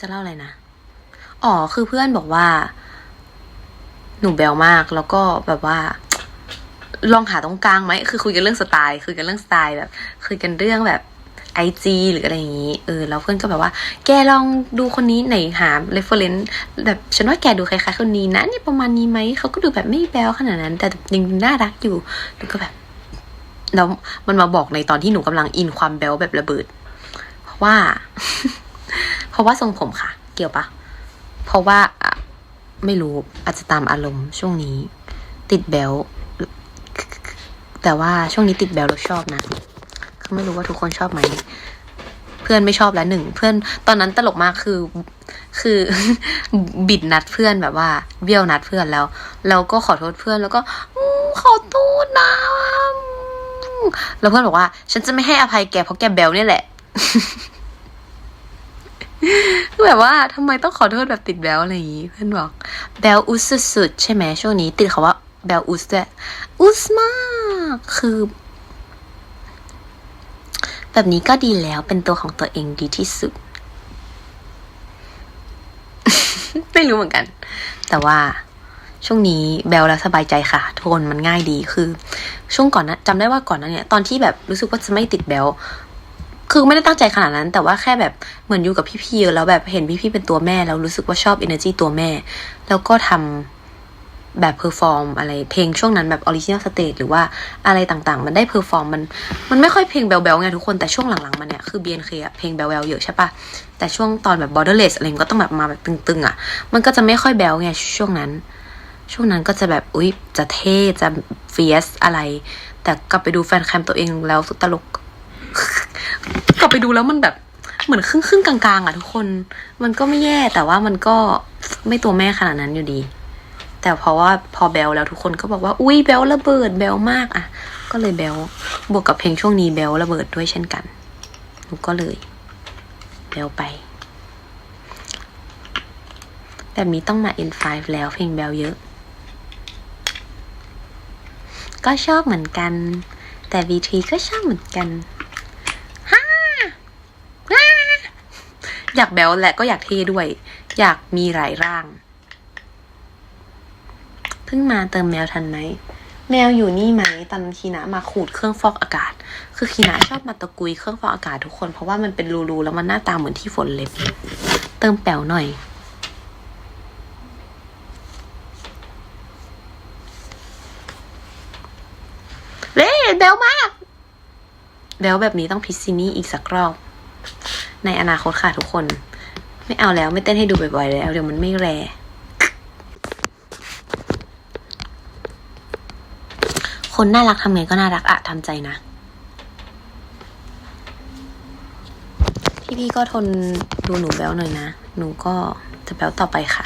จะเล่าอะไรนะ อ๋อ คือเพื่อนบอกว่า หนูแบวมาก แล้วก็แบบว่า ลองหาตรงกลางไหม คือคุยกันเรื่องสไตล์ คุยกันเรื่องสไตล์แบบ คุยกันเรื่องแบบไอจีหรืออะไรอย่างนี้ เออ แล้วเพื่อนก็แบบว่า แกลองดูคนนี้ไหนหา reference แบบ ฉันว่าแกดูคล้ายๆคนนี้นะนี่ประมาณนี้ไหม เขาก็ดูแบบไม่แบวขนาดนั้น แต่ยังน่ารักอยู่แล้วก็แบบ แล้วมันมาบอกในตอนที่หนูกำลังอินความแบลแบบระเบิด เพราะว่า ราะว่าทรงผมค่ะ เกี่ยวปะเพราะว่าไม่รู้อาจจะตามอารมณ์ช่วงนี้ ติดแบลแต่ว่าช่วงนี้ติดแบลเราชอบนะคือไม่รู้ว่าทุกคนชอบไหมเพื่อนไม่ชอบแล้วหนึ่งเพื่อนตอนนั้นตลกมากคือคือบิดนัดเพื่อนแบบว่าเบี้ยวนัดเพื่อนแล้วแล้วก็ขอโทษเพื่อนแล้วก็ขอโทษนะแล้วเพื่อนบอกว่า ฉันจะไม่ให้อภัยแกเพราะแกแบลเนี่ยแหละ คือแบบว่าทำไมต้องขอโทษแบบติดแบลอะไรอย่างงี้เพื่อนบอกแบลอุสสุดๆใช่ไหมช่วงนี้ติดคาว่าแบลอุสด้วยอุสมากคือ แบบนี้ก็ดีแล้วเป็นตัวของตัวเองดีที่สุด ไม่รู้เหมือนกัน แต่ว่าช่วงนี้แบลแล้วสบายใจค่ะโทนมันง่ายดีคือ ช่วงก่อนนะจำได้ว่าก่อนนั้นเนี่ย ตอนที่แบบรู้สึกว่าจะไม่ติดแบล คือไม่ได้ตั้งใจขนาดนั้น แต่ว่าแค่แบบเหมือนอยู่กับพี่ๆแล้วแบบเห็นพี่ๆเป็นตัวแม่แล้วรู้สึกว่าชอบ energy ตัวแม่ แล้วก็ทำแบบเพอร์ฟอร์มอะไรเพลงช่วงนั้นแบบออริจิน l ลสเตจหรือว่าอะไรต่างๆ มันได้เพอร์ฟอร์มมันมันไม่ค่อยเพลงแบลๆไงทุกคนแต่ช่วงหลังๆมาเนี่ยคือ BNK อะเพลงแบลๆเยอะใช่ปะแต่ช่วงตอนแบบ borderless อะไรก็ต้องแบบมาแบบตึงๆอะมันก็จะไม่ค่อยแบลไงช่วงนั้น ช่วงนั้นก็จะแบบอุ๊ยจะเท่จะเฟียสอะไร แต่กลับไปดูแฟนแคมตัวเองแล้วตลก กลับไปดูแล้วมันแบบเหมือนครึ่งครึ่งๆกลางๆอะทุกคน มันก็ไม่แย่แต่ว่ามันก็ไม่ตัวแม่ขนาดนั้นอยู่ดี แต่เพราะว่าพอแบลแล้วทุกคนก็บอกว่า อุ้ยแบลระเบิดแบลมากอะ ก็เลยแบลบวกกับเพลงช่วงนี้แบลระเบิดด้วยเช่นกันหนูก็เลยแบลไป แบบนี้ต้องมา N5 แล้วเพลงแบลเยอะ ก็ชอบเหมือนกัน แต่ V3 ก็ชอบเหมือนกัน อยากแบลและก็อยากเท่ด้วย อยากมีหลายร่าง เพิ่งมาเติมแมวทันไหม แมวอยู่นี่ไหมตอนคีนะมาขูดเครื่องฟอกอากาศ คือคีนะชอบมาตะกุยเครื่องฟอกอากาศทุกคน เพราะว่ามันเป็นรูๆแล้วมันหน้าตาเหมือนที่ฝนเล็บ เติมแป๋วหน่อยเล่แบลมากแบลแบบนี้ต้องพิซซินี่อีกสักรอบ ในอนาคตค่ะทุกคน ไม่เอาแล้วไม่เต้นให้ดูบ่อยๆแล้ว เดี๋ยวมันไม่แรคนน่ารักทำไงก็น่ารักอะทำใจนะ พี่ๆก็ทนดูหนูแบลหน่อยนะ หนูก็จะแบลต่อไปค่ะ